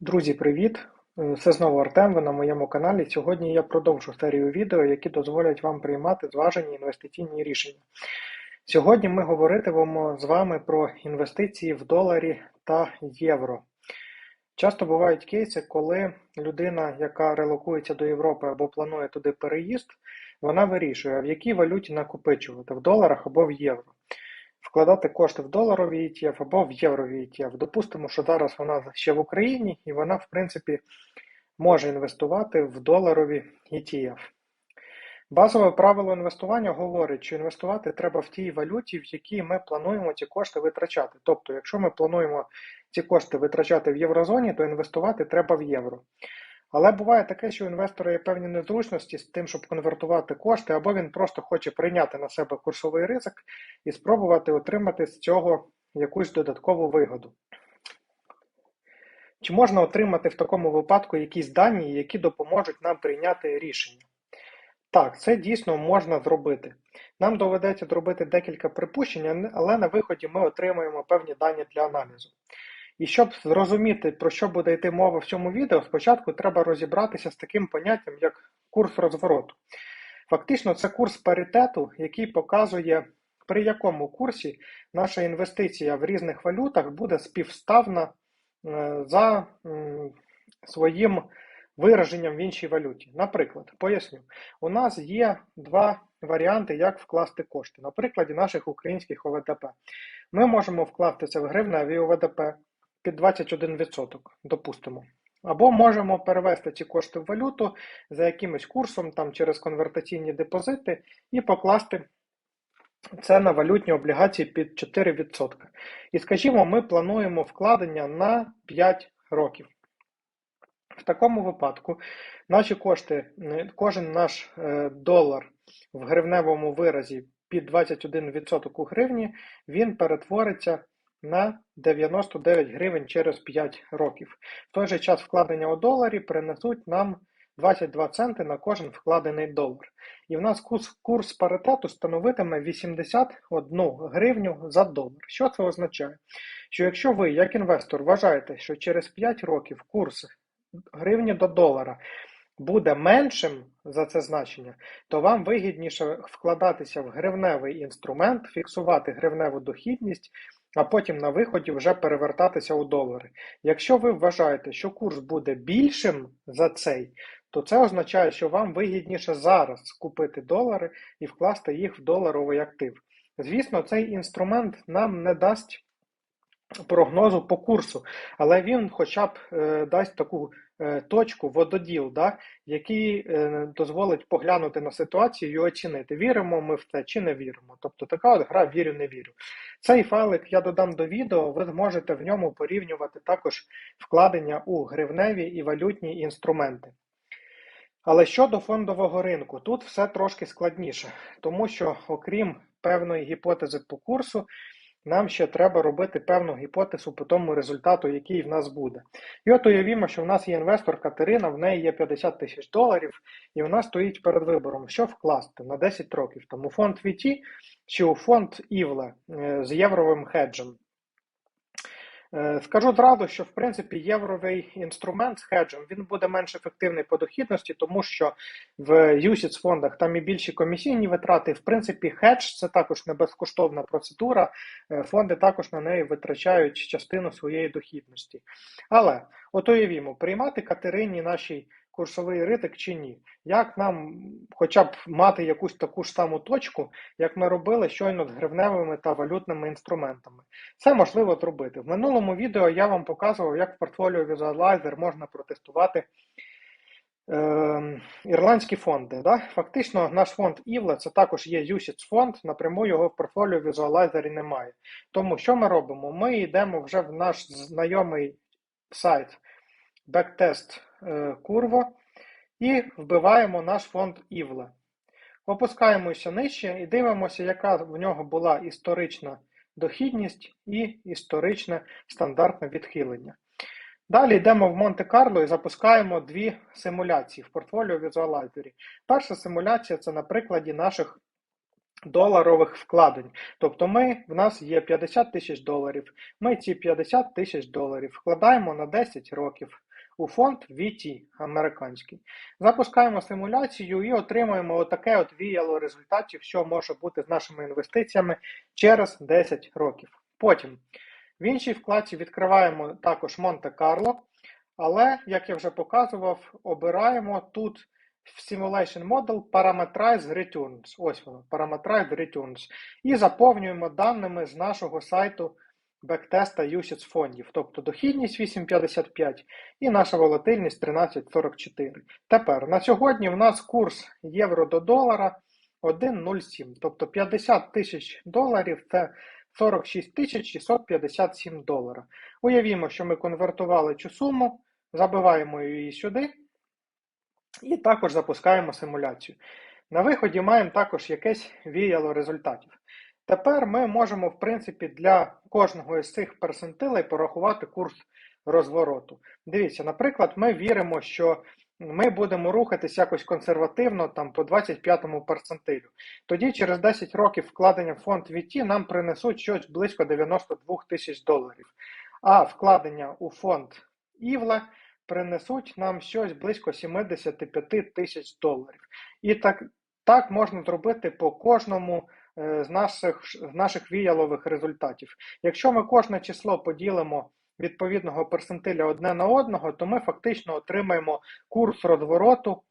Друзі, привіт! Е, Це знову Артем, ви на моєму каналі. Сьогодні я продовжу серію відео, які дозволять вам приймати зважені інвестиційні рішення. Сьогодні ми говоритимемо з вами про інвестиції в доларі та євро. Часто бувають кейси, коли людина, яка релокується до Європи або планує туди переїзд, вона вирішує, в якій валюті накопичувати в доларах або в євро. Вкладати кошти в доларові ETF або в єврові ETF. Допустимо, що зараз вона ще в Україні і вона, в принципі, може інвестувати в доларові ETF. Базове правило інвестування говорить, що інвестувати треба в тій валюті, в якій ми плануємо ці кошти витрачати. Тобто, якщо ми плануємо ці кошти витрачати в єврозоні, то інвестувати треба в євро. Але буває таке, що у інвестора є певні незручності з тим, щоб конвертувати кошти, або він просто хоче прийняти на себе курсовий ризик і спробувати отримати з цього якусь додаткову вигоду. Чи можна отримати в такому випадку якісь дані, які допоможуть нам прийняти рішення? Так, це дійсно можна зробити. Нам доведеться зробити декілька припущень, але на виході ми отримаємо певні дані для аналізу. І щоб зрозуміти, про що буде йти мова в цьому відео, спочатку треба розібратися з таким поняттям, як курс розвороту. Фактично, це курс паритету, який показує, при якому курсі наша інвестиція в різних валютах буде співставна е, за своїм вираженням в іншій валюті. Наприклад, поясню, у нас є два варіанти, як вкласти кошти. На прикладі наших українських ОВДП. Ми можемо вкластися в гривневі ОВДП під 21%, допустимо. Або можемо перевести ці кошти в валюту за якимось курсом там через конвертаційні депозити і покласти це на валютні облігації під 4%. І скажімо, ми плануємо вкладення на 5 років. В такому випадку наші кошти, кожен наш е, долар в гривневому виразі під 21% у гривні, він перетвориться на 99 гривень через 5 років. В той же час вкладення у доларі принесуть нам 22 центи на кожен вкладений долар. І в нас курс, курс паритету становитиме 81 гривню за долар. Що це означає? Що якщо ви, як інвестор, вважаєте, що через 5 років курс гривні до долара буде меншим за це значення, то вам вигідніше вкладатися в гривневий інструмент, фіксувати гривневу дохідність а потім на виході вже перевертатися у долари. Якщо ви вважаєте, що курс буде більшим за цей, то це означає, що вам вигідніше зараз купити долари і вкласти їх в доларовий актив. Звісно, цей інструмент нам не дасть прогнозу по курсу, але він хоча б е, дасть таку точку вододіл, да, який е, дозволить поглянути на ситуацію і оцінити, віримо ми в це чи не віримо. Тобто така от гра вірю, не вірю. Цей файлик я додам до відео, ви зможете в ньому порівнювати також вкладення у гривневі і валютні інструменти. Але щодо фондового ринку, тут все трошки складніше, тому що, окрім певної гіпотези по курсу, нам ще треба робити певну гіпотезу по тому результату, який в нас буде. І от уявімо, що в нас є інвестор Катерина, в неї є 50 тисяч доларів, і вона стоїть перед вибором, що вкласти на 10 років, там у фонд VT чи у фонд Івле з євровим хеджем. Е, скажу зразу, що в принципі євровий інструмент з хеджем він буде менш ефективний по дохідності, тому що в UCITS фондах там і більші комісійні витрати. В принципі, хедж це також не безкоштовна процедура. Е, фонди також на неї витрачають частину своєї дохідності. Але от уявімо, приймати Катерині нашій курсовий ритик чи ні. Як нам хоча б мати якусь таку ж саму точку, як ми робили щойно з гривневими та валютними інструментами? Це можливо зробити. В минулому відео я вам показував, як в портфоліо Visualizer можна протестувати. Е, ірландські фонди. Да? Фактично, наш фонд Івле це також є UCITS фонд, напряму його в портфоліо візуалайзері немає. Тому що ми робимо? Ми йдемо вже в наш знайомий сайт Curvo е, і вбиваємо наш фонд Івле. Опускаємося нижче і дивимося, яка в нього була історична дохідність і історичне стандартне відхилення. Далі йдемо в Монте-Карло і запускаємо дві симуляції в портфоліо візуалайзері. Перша симуляція це на прикладі наших доларових вкладень. Тобто ми, в нас є 50 тисяч доларів. Ми ці 50 тисяч доларів вкладаємо на 10 років. У фонд VT американський. Запускаємо симуляцію і отримуємо отаке от віяло результатів, що може бути з нашими інвестиціями через 10 років. Потім в іншій вкладці відкриваємо також Монте-Карло, але, як я вже показував, обираємо тут в Simulation Model Parametrize Returns. Ось воно, Parametrize Returns. І заповнюємо даними з нашого сайту бектеста UCITS фондів, тобто дохідність 8,55 і наша волатильність 13,44. Тепер на сьогодні в нас курс євро до долара 1,07, тобто 50 тисяч доларів це 46 тисяч 657 долара. Уявімо, що ми конвертували цю суму, забиваємо її сюди і також запускаємо симуляцію. На виході маємо також якесь віяло результатів. Тепер ми можемо, в принципі, для кожного із цих персентилей порахувати курс розвороту. Дивіться, наприклад, ми віримо, що ми будемо рухатись якось консервативно там по 25-му перцентилю. Тоді через 10 років вкладення в фонд VT нам принесуть щось близько 92 тисяч доларів. А вкладення у фонд Івле принесуть нам щось близько 75 тисяч доларів. І так, так можна зробити по кожному з наших, з наших віялових результатів. Якщо ми кожне число поділимо відповідного персентиля одне на одного, то ми фактично отримаємо курс розвороту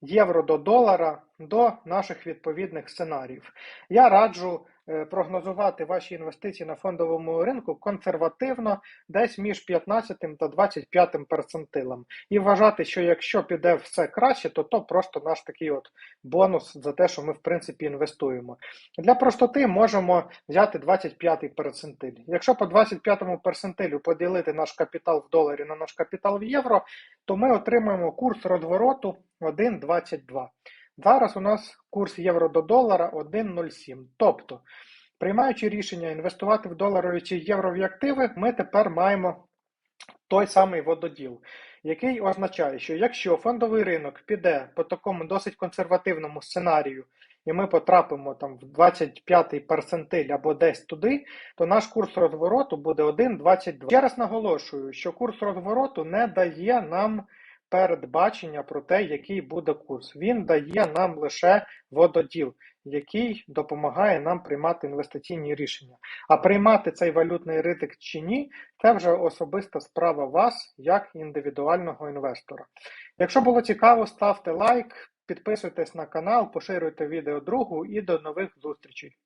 євро до долара до наших відповідних сценаріїв. Я раджу е, прогнозувати ваші інвестиції на фондовому ринку консервативно, десь між 15 та 25 перцентилем. І вважати, що якщо піде все краще, то то просто наш такий от бонус за те, що ми в принципі інвестуємо. Для простоти можемо взяти 25-й перцентиль. Якщо по 25-му перцентилю поділити наш капітал в доларі на наш капітал в євро, то ми отримаємо курс розвороту 1,22. Зараз у нас курс євро до долара 1,07. Тобто, приймаючи рішення інвестувати в доларові чи єврові активи, ми тепер маємо той самий вододіл, який означає, що якщо фондовий ринок піде по такому досить консервативному сценарію, і ми потрапимо там в 25-й перцентиль або десь туди, то наш курс розвороту буде 1,22. Ще раз наголошую, що курс розвороту не дає нам передбачення про те, який буде курс. Він дає нам лише вододіл, який допомагає нам приймати інвестиційні рішення. А приймати цей валютний ризик чи ні, це вже особиста справа вас як індивідуального інвестора. Якщо було цікаво, ставте лайк, підписуйтесь на канал, поширюйте відео другу і до нових зустрічей.